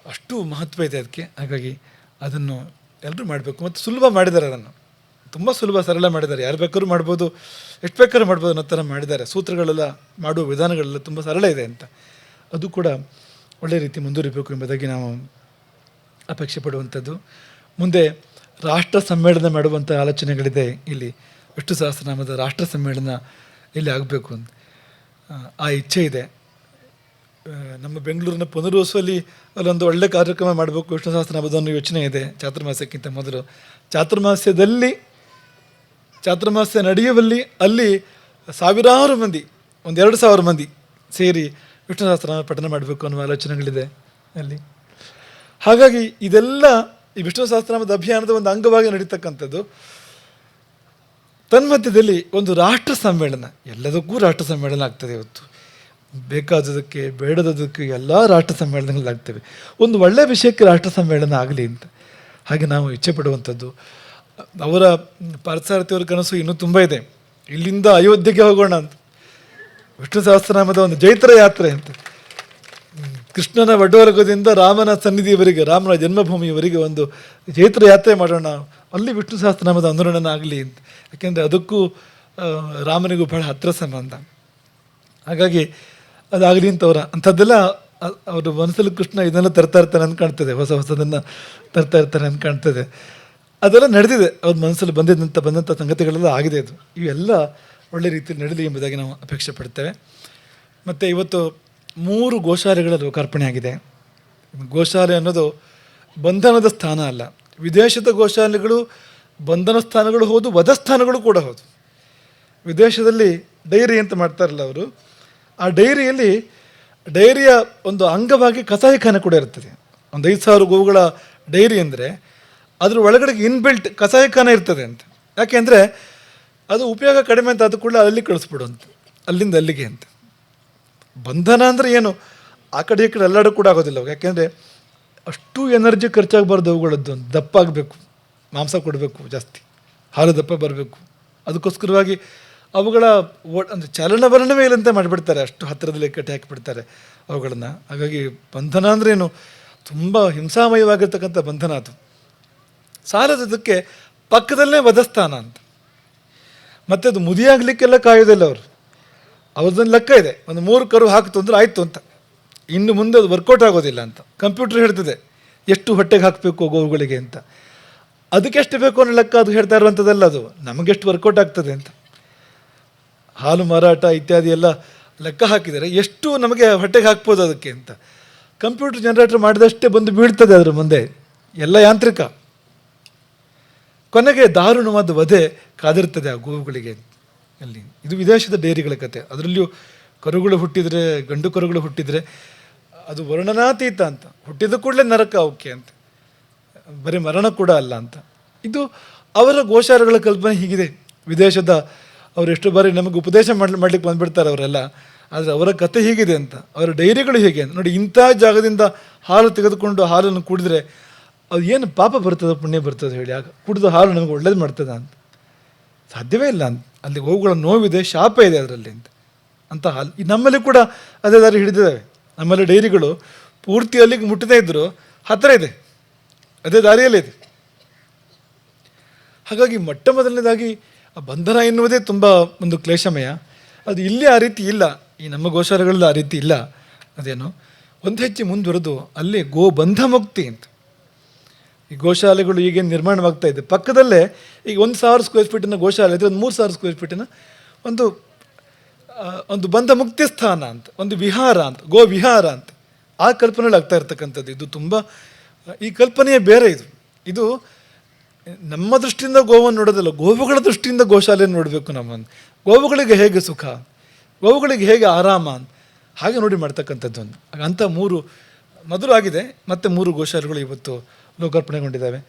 ಅಷ್ಟು ಮಹತ್ವ ಇದೆ ಅದಕ್ಕೆ. ಹಾಗಾಗಿ ಅದನ್ನು ಎಲ್ಲರೂ ಮಾಡಬೇಕು ಮತ್ತು ಸುಲಭ ಮಾಡಿದ್ದಾರೆ ಅದನ್ನು. ತುಂಬ ಸುಲಭ ಸರಳ ಮಾಡಿದ್ದಾರೆ. ಯಾರು ಬೇಕಾದ್ರೂ ಮಾಡ್ಬೋದು ಎಷ್ಟು ಬೇಕಾದ್ರೂ ಮಾಡ್ಬೋದು ಅನ್ನೋ ಥರ ಮಾಡಿದ್ದಾರೆ. ಸೂತ್ರಗಳೆಲ್ಲ ಮಾಡುವ ವಿಧಾನಗಳೆಲ್ಲ ತುಂಬ ಸರಳ ಇದೆ ಅಂತ. ಅದು ಕೂಡ ಒಳ್ಳೆಯ ರೀತಿ ಮುಂದುವರಿಬೇಕು ಎಂಬುದಾಗಿ ನಾವು ಅಪೇಕ್ಷೆ ಪಡುವಂಥದ್ದು. ಮುಂದೆ ರಾಷ್ಟ್ರ ಸಮ್ಮೇಳನ ಮಾಡುವಂಥ ಆಲೋಚನೆಗಳಿದೆ ಇಲ್ಲಿ. ವಿಷ್ಣು ಸಹಸ್ರನಾಮದ ರಾಷ್ಟ್ರ ಸಮ್ಮೇಳನ ಇಲ್ಲಿ ಆಗಬೇಕು ಅಂತ ಆ, ಇಚ್ಛೆ ಇದೆ. ನಮ್ಮ ಬೆಂಗಳೂರಿನ ಪುನರ್ವಸುವಲ್ಲಿ ಅಲ್ಲೊಂದು ಒಳ್ಳೆ ಕಾರ್ಯಕ್ರಮ ಮಾಡಬೇಕು ವಿಷ್ಣು ಸಹಸ್ರನಾಮದನ್ನು ಯೋಚನೆ ಇದೆ. ಚಾತುರ್ಮಾಸಕ್ಕಿಂತ ಮೊದಲು. ಚಾತುರ್ಮಾಸ್ಯದಲ್ಲಿ ಚಾತುರ್ಮಾಸ್ಯ ನಡೆಯುವಲ್ಲಿ ಅಲ್ಲಿ ಸಾವಿರಾರು ಮಂದಿ, ಒಂದೆರಡು ಸಾವಿರ ಮಂದಿ ಸೇರಿ ವಿಷ್ಣು ಸಹಸ್ರನಾಮ ಪಠನ ಮಾಡಬೇಕು ಅನ್ನುವ ಆಲೋಚನೆಗಳಿದೆ ಅಲ್ಲಿ. ಹಾಗಾಗಿ ಇದೆಲ್ಲ ಈ ವಿಷ್ಣು ಸಹಸ್ರನಾಮದ ಅಭಿಯಾನದ ಒಂದು ಅಂಗವಾಗಿ ನಡೀತಕ್ಕಂಥದ್ದು. ತನ್ಮಧ್ಯದಲ್ಲಿ ಒಂದು ರಾಷ್ಟ್ರ ಸಮ್ಮೇಳನ, ಎಲ್ಲದಕ್ಕೂ ರಾಷ್ಟ್ರ ಸಮ್ಮೇಳನ ಆಗ್ತದೆ ಇವತ್ತು. ಬೇಕಾದದಕ್ಕೆ ಬೇಡದದಕ್ಕೆ ಎಲ್ಲ ರಾಷ್ಟ್ರ ಸಮ್ಮೇಳನಗಳಾಗ್ತವೆ. ಒಂದು ಒಳ್ಳೆಯ ವಿಷಯಕ್ಕೆ ರಾಷ್ಟ್ರ ಸಮ್ಮೇಳನ ಆಗಲಿ ಅಂತ. ಹಾಗೆ ನಾವು ಇಚ್ಛೆ ಪಡುವಂಥದ್ದು. ಅವರ ಪಾರ್ಥಸಾರಥಿಯವರ ಕನಸು ಇನ್ನೂ ತುಂಬ ಇದೆ. ಇಲ್ಲಿಂದ ಅಯೋಧ್ಯೆಗೆ ಹೋಗೋಣ ಅಂತ. ವಿಷ್ಣು ಸಹಸ್ರನಾಮದ ಒಂದು ಜೈತ್ರ ಯಾತ್ರೆ ಅಂತ. ಕೃಷ್ಣನ ವಡವರ್ಗದಿಂದ ರಾಮನ ಸನ್ನಿಧಿಯವರೆಗೆ ರಾಮನ ಜನ್ಮಭೂಮಿಯವರೆಗೆ ಒಂದು ಜೈತ್ರ ಯಾತ್ರೆ ಮಾಡೋಣ. ಅಲ್ಲಿ ವಿಷ್ಣು ಸಹಸ್ರನಾಮದ ಅನುರಣನ ಆಗಲಿ ಅಂತ. ಯಾಕೆಂದರೆ ಅದಕ್ಕೂ ರಾಮನಿಗೂ ಬಹಳ ಹತ್ತಿರ ಸಂಬಂಧ. ಹಾಗಾಗಿ ಅದಾಗಲಿ ಅಂತ ಅವರ, ಅಂಥದ್ದೆಲ್ಲ ಅವರು ಮನಸ್ಸಲ್ಲಿ ಕೃಷ್ಣ ಇದನ್ನೆಲ್ಲ ತರ್ತಾ ಇರ್ತಾನೆ ಅಂತ ಕಾಣ್ತದೆ. ಹೊಸ ಹೊಸದನ್ನು ತರ್ತಾ ಇರ್ತಾರೆ ಅಂತ ಕಾಣ್ತದೆ. ಅದೆಲ್ಲ ನಡೆದಿದೆ. ಅವ್ರ ಮನಸ್ಸಲ್ಲಿ ಬಂದಿದ್ದಂಥ ಬಂದಂಥ ಸಂಗತಿಗಳೆಲ್ಲ ಆಗಿದೆ ಅದು. ಇವೆಲ್ಲ ಒಳ್ಳೆ ರೀತಿಯಲ್ಲಿ ನಡೆಯಲಿ ಎಂಬುದಾಗಿ ನಾವು ಅಪೇಕ್ಷೆ ಪಡ್ತೇವೆ. ಮತ್ತು ಇವತ್ತು ಮೂರು ಗೋಶಾಲೆಗಳ ಲೋಕಾರ್ಪಣೆ ಆಗಿದೆ. ಗೋಶಾಲೆ ಅನ್ನೋದು ಬಂಧನದ ಸ್ಥಾನ ಅಲ್ಲ. ವಿದೇಶದ ಗೋಶಾಲೆಗಳು, ಬಂಧನ ಸ್ಥಾನಗಳು ಹೌದು, ವಧಸ್ಥಾನಗಳು ಕೂಡ ಹೌದು. ವಿದೇಶದಲ್ಲಿ ಡೈರಿ ಅಂತ ಮಾಡ್ತಾರಲ್ಲ ಅವರು. ಆ ಡೈರಿಯಲ್ಲಿ ಡೈರಿಯ ಒಂದು ಅಂಗವಾಗಿ ಕಸಾಯಿಖಾನೆ ಕೂಡ ಇರ್ತದೆ ಒಂದು ಐದು ಸಾವಿರ ಗೋವುಗಳ ಡೈರಿ ಅಂದರೆ ಅದ್ರ ಒಳಗಡೆ ಇನ್ಬಿಲ್ಟ್ ಕಸಾಯಿಖಾನೆ ಇರ್ತದೆ ಅಂತ. ಯಾಕೆಂದರೆ ಅದು ಉಪಯೋಗ ಕಡಿಮೆ ಅಂತ ಅದು ಕೂಡ ಅಲ್ಲಿ ಕಳಿಸ್ಬಿಡು ಅಂತ ಅಲ್ಲಿಂದ ಅಲ್ಲಿಗೆ ಅಂತ. ಬಂಧನ ಅಂದರೆ ಏನು? ಆ ಕಡೆ ಈ ಕಡೆ ಎಲ್ಲಾಡು ಕೂಡ ಆಗೋದಿಲ್ಲ. ಯಾಕೆಂದರೆ ಅಷ್ಟು ಎನರ್ಜಿ ಖರ್ಚಾಗಬಾರ್ದು ಅವುಗಳದ್ದು. ದಪ್ಪ ಆಗಬೇಕು, ಮಾಂಸ ಕೊಡಬೇಕು ಜಾಸ್ತಿ, ಹಾಲು ದಪ್ಪ ಬರಬೇಕು. ಅದಕ್ಕೋಸ್ಕರವಾಗಿ ಅವುಗಳ ಅಂದರೆ ಚಲನವಲನವೇ ಇಲ್ಲಂತೆ ಮಾಡಿಬಿಡ್ತಾರೆ. ಅಷ್ಟು ಹತ್ತಿರದಲ್ಲಿ ಕಟ್ಟಿ ಹಾಕಿಬಿಡ್ತಾರೆ ಅವುಗಳನ್ನು. ಹಾಗಾಗಿ ಬಂಧನ ಅಂದ್ರೇನು ತುಂಬ ಹಿಂಸಾಮಯವಾಗಿರ್ತಕ್ಕಂಥ ಬಂಧನ ಅದು. ಸಾಲದಕ್ಕೆ ಪಕ್ಕದಲ್ಲೇ ವಧಸ್ಥಾನ ಅಂತ. ಮತ್ತು ಅದು ಮುದಿಯಾಗಲಿಕ್ಕೆಲ್ಲ ಕಾಯೋದಿಲ್ಲ ಅವರು. ಅವ್ರದ್ದೊಂದು ಲೆಕ್ಕ ಇದೆ. ಒಂದು ಮೂರು ಕರು ಹಾಕಿತು ಅಂದ್ರೆ ಆಯಿತು ಅಂತ. ಇನ್ನು ಮುಂದೆ ಅದು ವರ್ಕೌಟ್ ಆಗೋದಿಲ್ಲ ಅಂತ. ಕಂಪ್ಯೂಟರ್ ಹೇಳ್ತದೆ, ಎಷ್ಟು ಹೊಟ್ಟೆಗೆ ಹಾಕಬೇಕು ಗೋವುಗಳಿಗೆ ಅಂತ. ಅದಕ್ಕೆ ಎಷ್ಟು ಬೇಕು ಅನ್ನೋ ಲೆಕ್ಕ ಅದು ಹೇಳ್ತಾ ಇರುವಂಥದ್ದಲ್ಲ ಅದು. ನಮಗೆಷ್ಟು ವರ್ಕೌಟ್ ಆಗ್ತದೆ ಅಂತ. ಹಾಲು ಮಾರಾಟ ಇತ್ಯಾದಿ ಎಲ್ಲ ಲೆಕ್ಕ ಹಾಕಿದರೆ ಎಷ್ಟು ನಮಗೆ ಹೊಟ್ಟೆಗೆ ಹಾಕ್ಬೋದು ಅದಕ್ಕೆ ಅಂತ. ಕಂಪ್ಯೂಟರ್ ಜನರೇಟರ್ ಮಾಡಿದಷ್ಟೇ ಬಂದು ಬೀಳ್ತದೆ ಅದರ ಮುಂದೆ. ಎಲ್ಲ ಯಾಂತ್ರಿಕ. ಕೊನೆಗೆ ದಾರುಣವಾದ ವಧೆ ಕಾದಿರ್ತದೆ ಆ ಗೋವುಗಳಿಗೆ ಅಲ್ಲಿ. ಇದು ವಿದೇಶದ ಡೈರಿಗಳ ಕತೆ. ಅದರಲ್ಲಿಯೂ ಕರುಗಳು ಹುಟ್ಟಿದರೆ, ಗಂಡು ಕರುಗಳು ಹುಟ್ಟಿದರೆ ಅದು ವರ್ಣನಾತೀತ ಅಂತ. ಹುಟ್ಟಿದ ಕೂಡಲೇ ನರಕ ಅವಕ್ಕೆ ಅಂತ. ಬರೀ ಮರಣ ಕೂಡ ಅಲ್ಲ ಅಂತ. ಇದು ಅವರ ಗೋಶಾಲೆಗಳ ಕಲ್ಪನೆ ಹೀಗಿದೆ. ವಿದೇಶದ ಅವರು ಎಷ್ಟು ಬಾರಿ ನಮಗೆ ಉಪದೇಶ ಮಾಡ್ಲಿ ಮಾಡ್ಲಿಕ್ಕೆ ಬಂದ್ಬಿಡ್ತಾರೆ ಅವರೆಲ್ಲ. ಆದರೆ ಅವರ ಕತೆ ಹೀಗಿದೆ ಅಂತ. ಅವರ ಡೈರಿಗಳು ಹೇಗೆ. ಅಂತ ನೋಡಿ, ಇಂಥ ಜಾಗದಿಂದ ಹಾಲು ತೆಗೆದುಕೊಂಡು ಹಾಲನ್ನು ಕುಡಿದ್ರೆ ಅದು ಏನು ಪಾಪ ಬರ್ತದೆ, ಪುಣ್ಯ ಬರ್ತದೆ ಹೇಳಿ, ಆಗ ಕುಡಿದು ಹಾಲು ನನಗೆ ಒಳ್ಳೇದು ಮಾಡ್ತದೆ ಅಂತ. ಸಾಧ್ಯವೇ ಇಲ್ಲ ಅಂತ. ಅಲ್ಲಿ ಗೋವುಗಳ ನೋವಿದೆ, ಶಾಪ ಇದೆ ಅದರಲ್ಲಿ ಅಂತ. ಅಂತ ಹಾಲು ನಮ್ಮಲ್ಲಿ ಕೂಡ ಅದೇ ದಾರಿ ಹಿಡಿದಿದ್ದಾವೆ. ನಮ್ಮಲ್ಲಿ ಡೈರಿಗಳು ಪೂರ್ತಿ ಅಲ್ಲಿಗೆ ಮುಟ್ಟದೇ ಇದ್ದರು ಹತ್ತಿರ ಇದೆ. ಅದೇ ದಾರಿಯಲ್ಲೇ ಇದೆ. ಹಾಗಾಗಿ ಮೊಟ್ಟ ಮೊದಲನೇದಾಗಿ ಆ ಬಂಧನ ಎನ್ನುವುದೇ ತುಂಬ ಒಂದು ಕ್ಲೇಶಮಯ. ಅದು ಇಲ್ಲಿ ಆ ರೀತಿ ಇಲ್ಲ. ಈ ನಮ್ಮ ಗೋಶಾಲೆಗಳಲ್ಲಿ ಆ ರೀತಿ ಇಲ್ಲ. ಅದೇನು? ಒಂದು ಹೆಚ್ಚು ಮುಂದುವರೆದು ಅಲ್ಲಿ ಗೋ ಬಂಧ ಮುಕ್ತಿ ಅಂತ. ಈ ಗೋಶಾಲೆಗಳು ಈಗೇನು ನಿರ್ಮಾಣವಾಗ್ತಾ ಇದೆ. ಪಕ್ಕದಲ್ಲೇ ಈಗ ಒಂದು ಸಾವಿರ ಸ್ಕ್ವೇರ್ ಫೀಟಿನ ಗೋಶಾಲೆ ಇದ್ರೆ ಒಂದು ಮೂರು ಸಾವಿರ ಸ್ಕ್ವೇರ್ ಫೀಟಿನ ಒಂದು ಒಂದು ಬಂಧ ಮುಕ್ತಿ ಸ್ಥಾನ ಅಂತ, ಒಂದು ವಿಹಾರ ಅಂತ, ಗೋ ವಿಹಾರ ಅಂತ. ಆ ಕಲ್ಪನೆಗಳು ಆಗ್ತಾ ಇರ್ತಕ್ಕಂಥದ್ದು. ಇದು ತುಂಬ, ಈ ಕಲ್ಪನೆಯೇ ಬೇರೆ ಇದು. ಇದು ನಮ್ಮ ದೃಷ್ಟಿಯಿಂದ ಗೋವನ್ನು ನೋಡೋದಲ್ಲ, ಗೋವುಗಳ ದೃಷ್ಟಿಯಿಂದ ಗೋಶಾಲೆಯನ್ನು ನೋಡಬೇಕು ನಮ್ಮನ್ನು ಗೋವುಗಳಿಗೆ ಹೇಗೆ ಸುಖ? ಗೋವುಗಳಿಗೆ ಹೇಗೆ ಆರಾಮ ಅಂತ. ಹಾಗೆ ನೋಡಿ ಮಾಡ್ತಕ್ಕಂಥದ್ದು ಒಂದು. ಅಂಥ ಮೂರು ಮೊದಲು ಆಗಿದೆ ಮತ್ತು ಮೂರು ಗೋಶಾಲೆಗಳು ಇವತ್ತು ಲೋಕಾರ್ಪಣೆಗೊಂಡಿದ್ದಾವೆ.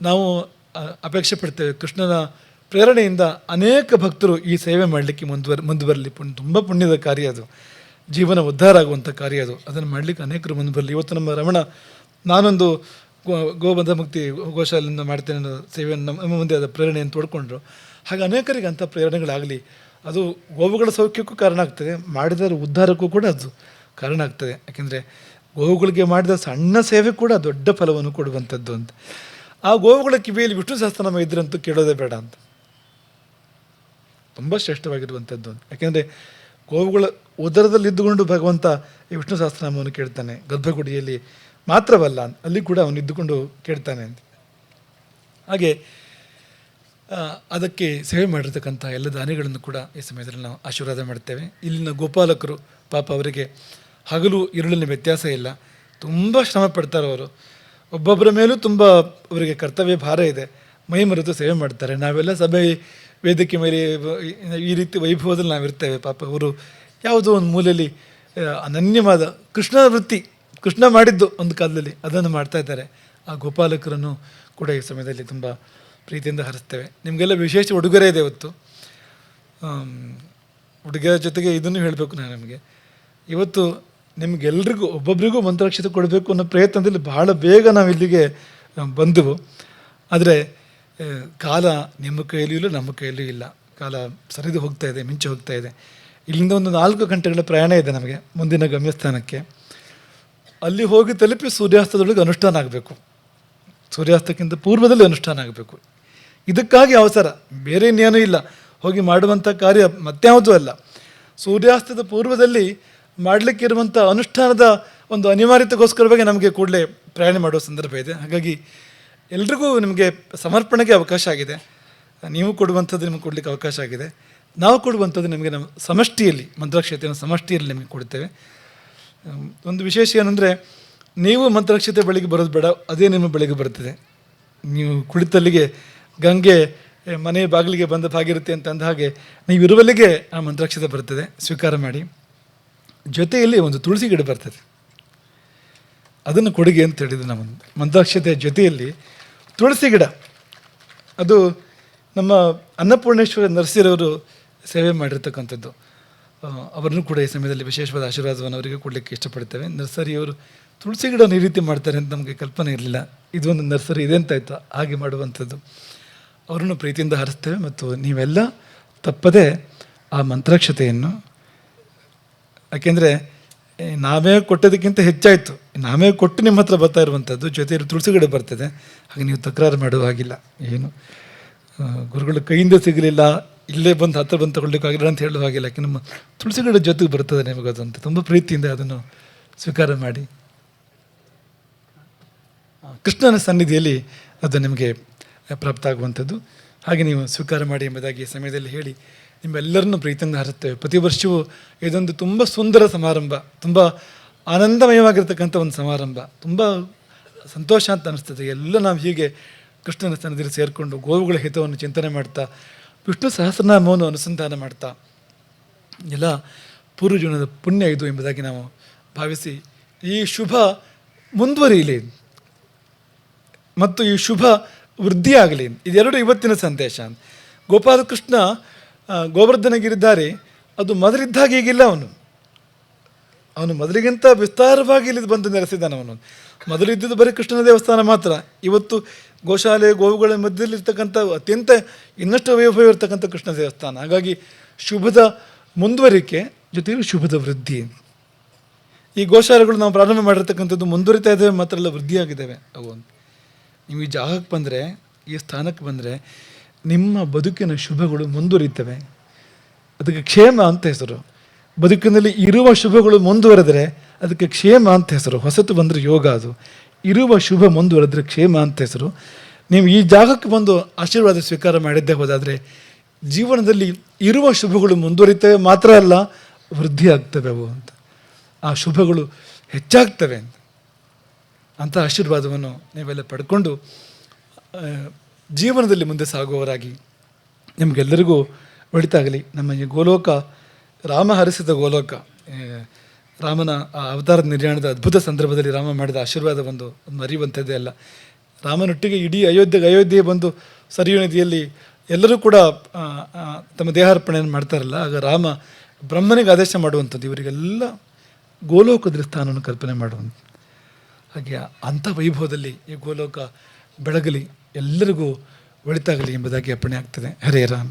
ನಾವು ಅಪೇಕ್ಷೆ ಪಡ್ತೇವೆ ಕೃಷ್ಣನ ಪ್ರೇರಣೆಯಿಂದ ಅನೇಕ ಭಕ್ತರು ಈ ಸೇವೆ ಮಾಡಲಿಕ್ಕೆ ಮುಂದುವರ್, ಮುಂದುವರಲಿ. ಪುಣ್ಯ ತುಂಬ ಪುಣ್ಯದ ಕಾರ್ಯ ಅದು. ಜೀವನ ಉದ್ಧಾರ ಆಗುವಂಥ ಕಾರ್ಯ ಅದು. ಅದನ್ನು ಮಾಡಲಿಕ್ಕೆ ಅನೇಕರು ಮುಂದೆ ಬರಲಿ ಇವತ್ತು ನಮ್ಮ ರಮಣ, ನಾನೊಂದು ಗೋಬಂಧ ಮುಕ್ತಿ ಗೋಶಾಲೆಯಿಂದ ಮಾಡ್ತೇನೆ ಅನ್ನೋ ಸೇವೆಯನ್ನು ನಮ್ಮ ಮುಂದೆ ಅದ ಪ್ರೇರಣೆಯನ್ನು ತೋಡ್ಕೊಂಡ್ರು. ಹಾಗೆ ಅನೇಕರಿಗೆ ಅಂಥ ಪ್ರೇರಣೆಗಳಾಗಲಿ, ಅದು ಗೋವುಗಳ ಸೌಖ್ಯಕ್ಕೂ ಕಾರಣ ಆಗ್ತದೆ, ಮಾಡಿದವರ ಉದ್ಧಾರಕ್ಕೂ ಕೂಡ ಅದು ಕಾರಣ ಆಗ್ತದೆ. ಯಾಕೆಂದರೆ ಗೋವುಗಳಿಗೆ ಮಾಡಿದ ಸಣ್ಣ ಸೇವೆ ಕೂಡ ದೊಡ್ಡ ಫಲವನ್ನು ಕೊಡುವಂಥದ್ದು ಅಂತ. ಆ ಗೋವುಗಳ ಕಿವಿಯಲ್ಲಿ ವಿಷ್ಣು ಸಹಸ್ರನಾಮ ಇದ್ರಂತೂ ಕೇಳೋದೇ ಬೇಡ ಅಂತ. ತುಂಬ ಶ್ರೇಷ್ಠವಾಗಿರುವಂಥದ್ದು ಅಂತ. ಯಾಕೆಂದರೆ ಗೋವುಗಳ ಉದರದಲ್ಲಿ ಇದ್ದುಕೊಂಡು ಭಗವಂತ ಈ ವಿಷ್ಣು ಸಹಸ್ರನಾಮವನ್ನು ಕೇಳ್ತಾನೆ. ಗರ್ಭಗುಡಿಯಲ್ಲಿ ಮಾತ್ರವಲ್ಲ, ಅಲ್ಲಿ ಕೂಡ ಅವನು ಇದ್ದುಕೊಂಡು ಕೇಳ್ತಾನೆ ಅಂತ. ಹಾಗೆ ಅದಕ್ಕೆ ಸೇವೆ ಮಾಡಿರ್ತಕ್ಕಂಥ ಎಲ್ಲ ದಾನಿಗಳನ್ನು ಕೂಡ ಈ ಸಮಯದಲ್ಲಿ ನಾವು ಆಶೀರ್ವಾದ ಮಾಡ್ತೇವೆ. ಇಲ್ಲಿನ ಗೋಪಾಲಕರು ಪಾಪ ಅವರಿಗೆ ಹಗಲು ಇರುಳಿನ ವ್ಯತ್ಯಾಸ ಇಲ್ಲ ತುಂಬ ಶ್ರಮ ಪಡ್ತಾರೆ ಅವರು. ಒಬ್ಬೊಬ್ಬರ ಮೇಲೂ ತುಂಬ ಅವರಿಗೆ ಕರ್ತವ್ಯ ಭಾರ ಇದೆ. ಮೈ ಮರೆತು ಸೇವೆ ಮಾಡ್ತಾರೆ. ನಾವೆಲ್ಲ ಸಭೆ, ವೇದಿಕೆ ಮೇಲೆ ಈ ರೀತಿ ವೈಭವದಲ್ಲಿ ನಾವಿರ್ತೇವೆ ಪಾಪ ಅವರು ಯಾವುದೋ ಒಂದು ಮೂಲೆಯಲ್ಲಿ ಅನನ್ಯವಾದ ಕೃಷ್ಣ ವೃತ್ತಿ, ಕೃಷ್ಣ ಮಾಡಿದ್ದು ಒಂದು ಕಾಲದಲ್ಲಿ ಅದನ್ನು ಮಾಡ್ತಾ ಇದ್ದಾರೆ. ಆ ಗೋಪಾಲಕರನ್ನು ಕೂಡ ಈ ಸಮಯದಲ್ಲಿ ತುಂಬ ಪ್ರೀತಿಯಿಂದ ಹರಿಸ್ತೇವೆ. ನಿಮಗೆಲ್ಲ ವಿಶೇಷ ಉಡುಗೊರೆ ಇದೆ ಇವತ್ತು. ಉಡುಗೊರೆ ಜೊತೆಗೆ ಇದನ್ನು ಹೇಳಬೇಕು ನಾನು ನಿಮಗೆ. ಇವತ್ತು ನಿಮಗೆಲ್ರಿಗೂ ಒಬ್ಬೊಬ್ಬರಿಗೂ ಮಂತ್ರಾಕ್ಷತೆ ಕೊಡಬೇಕು ಅನ್ನೋ ಪ್ರಯತ್ನದಲ್ಲಿ ಬಹಳ ಬೇಗ ನಾವು ಇಲ್ಲಿಗೆ ಬಂದೆವು. ಆದರೆ ಕಾಲ ನಿಮ್ಮ ಕೈಯಲ್ಲೂ ಇಲ್ಲ, ನಮ್ಮ ಕೈಯಲ್ಲೂ ಇಲ್ಲ. ಕಾಲ ಸರಿದು ಹೋಗ್ತಾ ಇದೆ, ಮಿಂಚು ಹೋಗ್ತಾ ಇದೆ. ಇಲ್ಲಿಂದ ಒಂದು ನಾಲ್ಕು ಗಂಟೆಗಳ ಪ್ರಯಾಣ ಇದೆ ನಮಗೆ, ಮುಂದಿನ ಗಮ್ಯಸ್ಥಾನಕ್ಕೆ. ಅಲ್ಲಿ ಹೋಗಿ ತಲುಪಿ ಸೂರ್ಯಾಸ್ತದೊಳಗೆ ಅನುಷ್ಠಾನ ಆಗಬೇಕು. ಸೂರ್ಯಾಸ್ತಕ್ಕಿಂತ ಪೂರ್ವದಲ್ಲಿ ಅನುಷ್ಠಾನ ಆಗಬೇಕು. ಇದಕ್ಕಾಗಿ ಅವಸರ, ಬೇರೆ ಇನ್ನೇನೂ ಇಲ್ಲ. ಹೋಗಿ ಮಾಡುವಂಥ ಕಾರ್ಯ ಮತ್ಯಾವುದೂ ಅಲ್ಲ. ಸೂರ್ಯಾಸ್ತದ ಪೂರ್ವದಲ್ಲಿ ಮಾಡಲಿಕ್ಕಿರುವಂಥ ಅನುಷ್ಠಾನದ ಒಂದು ಅನಿವಾರ್ಯತೆಗೋಸ್ಕರವಾಗಿ ನಮಗೆ ಕೂಡಲೇ ಪ್ರಯಾಣ ಮಾಡುವ ಸಂದರ್ಭ ಇದೆ. ಹಾಗಾಗಿ ಎಲ್ರಿಗೂ ನಿಮಗೆ ಸಮರ್ಪಣೆಗೆ ಅವಕಾಶ ಆಗಿದೆ. ನೀವು ಕೊಡುವಂಥದ್ದು ನಿಮಗೆ ಕೊಡಲಿಕ್ಕೆ ಅವಕಾಶ ಆಗಿದೆ. ನಾವು ಕೊಡುವಂಥದ್ದು ನಿಮಗೆ ನಮ್ಮ ಸಮಷ್ಟಿಯಲ್ಲಿ, ಮಂತ್ರಾಕ್ಷತೆಯನ್ನು ಸಮಷ್ಟಿಯಲ್ಲಿ ನಿಮಗೆ ಕೊಡ್ತೇವೆ ಒಂದು ವಿಶೇಷ ಏನಂದರೆ, ನೀವು ಮಂತ್ರಾಕ್ಷತೆ ಬೆಳಿಗ್ಗೆ ಬರೋದು ಬೇಡ, ಅದೇ ನಿಮ್ಮ ಬೆಳಿಗ್ಗೆ ಬರ್ತದೆ ನೀವು ಕುಳಿತಲ್ಲಿಗೆ ಗಂಗೆ ಮನೆಯ ಮನೆ ಬಾಗಿಲಿಗೆ ಬಂದ ಭಾಗಿರುತ್ತೆ ಅಂತ ಅಂದ ಹಾಗೆ ನೀವು ಇರುವಲ್ಲಿಗೆ ಆ ಮಂತ್ರಾಕ್ಷತೆ ಬರ್ತದೆ ಸ್ವೀಕಾರ ಮಾಡಿ. ಜೊತೆಯಲ್ಲಿ ಒಂದು ತುಳಸಿ ಗಿಡ ಬರ್ತದೆ. ಅದನ್ನು ಕೊಡುಗೆ ಅಂತ ಹೇಳಿದ್ದು ನಮ್ಮ ಮಂತ್ರಾಕ್ಷತೆಯ ಜೊತೆಯಲ್ಲಿ ತುಳಸಿ ಗಿಡ. ಅದು ನಮ್ಮ ಅನ್ನಪೂರ್ಣೇಶ್ವರ ನರ್ಸಿರವರು ಸೇವೆ ಮಾಡಿರ್ತಕ್ಕಂಥದ್ದು. ಅವರನ್ನು ಕೂಡ ಈ ಸಮಯದಲ್ಲಿ ವಿಶೇಷವಾದ ಆಶೀರ್ವಾದವನ್ನು ಅವರಿಗೆ ಕೊಡಲಿಕ್ಕೆ ಇಷ್ಟಪಡ್ತೇವೆ. ನರ್ಸರಿಯವರು ತುಳಸಿ ಗಿಡವನ್ನು ಈ ರೀತಿ ಮಾಡ್ತಾರೆ ಅಂತ ನಮಗೆ ಕಲ್ಪನೆ ಇರಲಿಲ್ಲ. ಇದು ಒಂದು ನರ್ಸರಿ ಇದೆ ಅಂತ ಆಯಿತು. ಹಾಗೆ ಮಾಡುವಂಥದ್ದು. ಅವರನ್ನು ಪ್ರೀತಿಯಿಂದ ಹರಿಸ್ತೇವೆ. ಮತ್ತು ನೀವೆಲ್ಲ ತಪ್ಪದೆ ಆ ಮಂತ್ರಾಕ್ಷತೆಯನ್ನು ಯಾಕೆಂದರೆ ನಾವೇ ಕೊಟ್ಟದಕ್ಕಿಂತ ಹೆಚ್ಚಾಯಿತು. ನಾವೇ ಕೊಟ್ಟು ನಿಮ್ಮ ಹತ್ರ ಬರ್ತಾ ಇರುವಂಥದ್ದು ಜೊತೆಯಲ್ಲಿ ತುಳಸಿಗಡೆ ಗಿಡ ಬರ್ತದೆ. ಹಾಗೆ ನೀವು ತಕರಾರು ಮಾಡುವ ಹಾಗಿಲ್ಲ. ಏನು? ಗುರುಗಳು ಕೈಯಿಂದ ಸಿಗಲಿಲ್ಲ, ಇಲ್ಲೇ ಬಂದು ಹತ್ರ ಬಂದು ತಗೊಳ್ಳಿಕ್ಕಾಗಿಲ್ಲ ಅಂತ ಹೇಳುವ ಹಾಗಿಲ್ಲ. ಯಾಕೆ ನಮ್ಮ ತುಳಸಿಗಡೆ ಗಿಡ ಜೊತೆಗೆ ಬರ್ತದೆ ನಿಮಗೆ ಅದಂತ. ತುಂಬ ಪ್ರೀತಿಯಿಂದ ಅದನ್ನು ಸ್ವೀಕಾರ ಮಾಡಿ. ಕೃಷ್ಣನ ಸನ್ನಿಧಿಯಲ್ಲಿ ಅದು ನಿಮಗೆ ಪ್ರಾಪ್ತ ಆಗುವಂಥದ್ದು. ಹಾಗೆ ನೀವು ಸ್ವೀಕಾರ ಮಾಡಿ ಎಂಬುದಾಗಿ ಸಮಯದಲ್ಲಿ ಹೇಳಿ ನಿಮ್ಮೆಲ್ಲರನ್ನು ಪ್ರೀತಿಯಿಂದ ಹರಿಸ್ತೇವೆ ಪ್ರತಿ ವರ್ಷವೂ ಇದೊಂದು ತುಂಬ ಸುಂದರ ಸಮಾರಂಭ, ತುಂಬ ಆನಂದಮಯವಾಗಿರ್ತಕ್ಕಂಥ ಒಂದು ಸಮಾರಂಭ. ತುಂಬ ಸಂತೋಷ ಅಂತ ಅನಿಸ್ತದೆ. ಎಲ್ಲ ನಾವು ಹೀಗೆ ಕೃಷ್ಣನ ಸ್ಥಾನದಲ್ಲಿ ಸೇರಿಕೊಂಡು ಗೋವುಗಳ ಹಿತವನ್ನು ಚಿಂತನೆ ಮಾಡ್ತಾ, ವಿಷ್ಣು ಸಹಸ್ರನಾಮವನ್ನು ಅನುಸಂಧಾನ ಮಾಡ್ತಾ, ಎಲ್ಲ ಪೂರ್ವಜೀವನದ ಪುಣ್ಯ ಇದು ಎಂಬುದಾಗಿ ನಾವು ಭಾವಿಸಿ ಈ ಶುಭ ಮುಂದುವರಿಯಲಿ ಮತ್ತು ಈ ಶುಭ ವೃದ್ಧಿಯಾಗಲಿ. ಇದೆರಡು ಇವತ್ತಿನ ಸಂದೇಶ. ಗೋಪಾಲಕೃಷ್ಣ ಗೋವರ್ಧನಗಿರಿದ್ದಾರೆ. ಅದು ಮೊದಲಿದ್ದಾಗ ಈಗಿಲ್ಲ ಅವನು. ಅವನು ಮೊದಲಿಗಿಂತ ವಿಸ್ತಾರವಾಗಿ ಇಲ್ಲಿ ಬಂದು ನೆಲೆಸಿದ್ದಾನೆ ಅವನು. ಮೊದಲಿದ್ದುದು ಬರೀ ಕೃಷ್ಣನ ದೇವಸ್ಥಾನ ಮಾತ್ರ. ಇವತ್ತು ಗೋಶಾಲೆ, ಗೋವುಗಳ ಮಧ್ಯದಲ್ಲಿರ್ತಕ್ಕಂಥ ಅತ್ಯಂತ ಇನ್ನಷ್ಟು ವೈಭವ ಇರತಕ್ಕಂಥ ಕೃಷ್ಣ ದೇವಸ್ಥಾನ. ಹಾಗಾಗಿ ಶುಭದ ಮುಂದುವರಿಕೆ ಜೊತೆಗೆ ಶುಭದ ವೃದ್ಧಿ. ಈ ಗೋಶಾಲೆಗಳು ನಾವು ಪ್ರಾರಂಭ ಮಾಡಿರ್ತಕ್ಕಂಥದ್ದು ಮುಂದುವರಿತಾ ಇದ್ದೇವೆ, ಮಾತ್ರ ಎಲ್ಲ ವೃದ್ಧಿಯಾಗಿದ್ದಾವೆ. ಅವು ನೀವು ಈ ಜಾಗಕ್ಕೆ ಬಂದರೆ, ಈ ಸ್ಥಾನಕ್ಕೆ ಬಂದರೆ ನಿಮ್ಮ ಬದುಕಿನ ಶುಭಗಳು ಮುಂದುವರಿತವೆ. ಅದಕ್ಕೆ ಕ್ಷೇಮ ಅಂತ ಹೆಸರು. ಬದುಕಿನಲ್ಲಿ ಇರುವ ಶುಭಗಳು ಮುಂದುವರೆದರೆ ಅದಕ್ಕೆ ಕ್ಷೇಮ ಅಂತ ಹೆಸರು. ಹೊಸತು ಬಂದರೆ ಯೋಗ ಅದು. ಇರುವ ಶುಭ ಮುಂದುವರೆದರೆ ಕ್ಷೇಮ ಅಂತ ಹೆಸರು. ನೀವು ಈ ಜಾಗಕ್ಕೆ ಬಂದು ಆಶೀರ್ವಾದ ಸ್ವೀಕಾರ ಮಾಡಿದ್ದೇ ಹೋದಾದರೆ ಜೀವನದಲ್ಲಿ ಇರುವ ಶುಭಗಳು ಮುಂದುವರಿತವೆ ಮಾತ್ರ ಅಲ್ಲ, ವೃದ್ಧಿ ಆಗ್ತವೆ ಅವು ಅಂತ. ಆ ಶುಭಗಳು ಹೆಚ್ಚಾಗ್ತವೆ ಅಂತ. ಅಂಥ ಆಶೀರ್ವಾದವನ್ನು ನೀವೆಲ್ಲ ಪಡ್ಕೊಂಡು ಜೀವನದಲ್ಲಿ ಮುಂದೆ ಸಾಗುವವರಾಗಿ ನಿಮಗೆಲ್ಲರಿಗೂ ಒಳಿತಾಗಲಿ ನಮ್ಮ ಈ ಗೋಲೋಕ, ರಾಮ ಹರಿಸಿದ ಗೋಲೋಕ ರಾಮನ ಆ ಅವತಾರದ ನಿರ್ಯಾಣದ ಅದ್ಭುತ ಸಂದರ್ಭದಲ್ಲಿ ರಾಮ ಮಾಡಿದ ಆಶೀರ್ವಾದ ಒಂದು ಮರೆಯುವಂಥದ್ದೇ ಅಲ್ಲ. ರಾಮನೊಟ್ಟಿಗೆ ಇಡೀ ಅಯೋಧ್ಯೆಗೆ ಅಯೋಧ್ಯೆ ಬಂದು ಸರಿಯು ನದಿಯಲ್ಲಿ ಎಲ್ಲರೂ ಕೂಡ ತಮ್ಮ ದೇಹಾರ್ಪಣೆಯನ್ನು ಮಾಡ್ತಾರಲ್ಲ, ಆಗ ರಾಮ ಬ್ರಹ್ಮನಿಗೆ ಆದೇಶ ಮಾಡುವಂಥದ್ದು, ಇವರಿಗೆಲ್ಲ ಗೋಲೋಕದ ಸ್ಥಾನವನ್ನು ಕಲ್ಪನೆ ಮಾಡುವಂಥ ಹಾಗೆ ಅಂಥ ವೈಭವದಲ್ಲಿ ಈ ಗೋಲೋಕ ಬೆಳಗಲಿ. ಎಲ್ಲರಿಗೂ ಒಳಿತಾಗಲಿ ಎಂಬುದಾಗಿ ಅಪ್ಪಣೆ ಆಗ್ತದೆ. ಹರೇ ರಾಮ.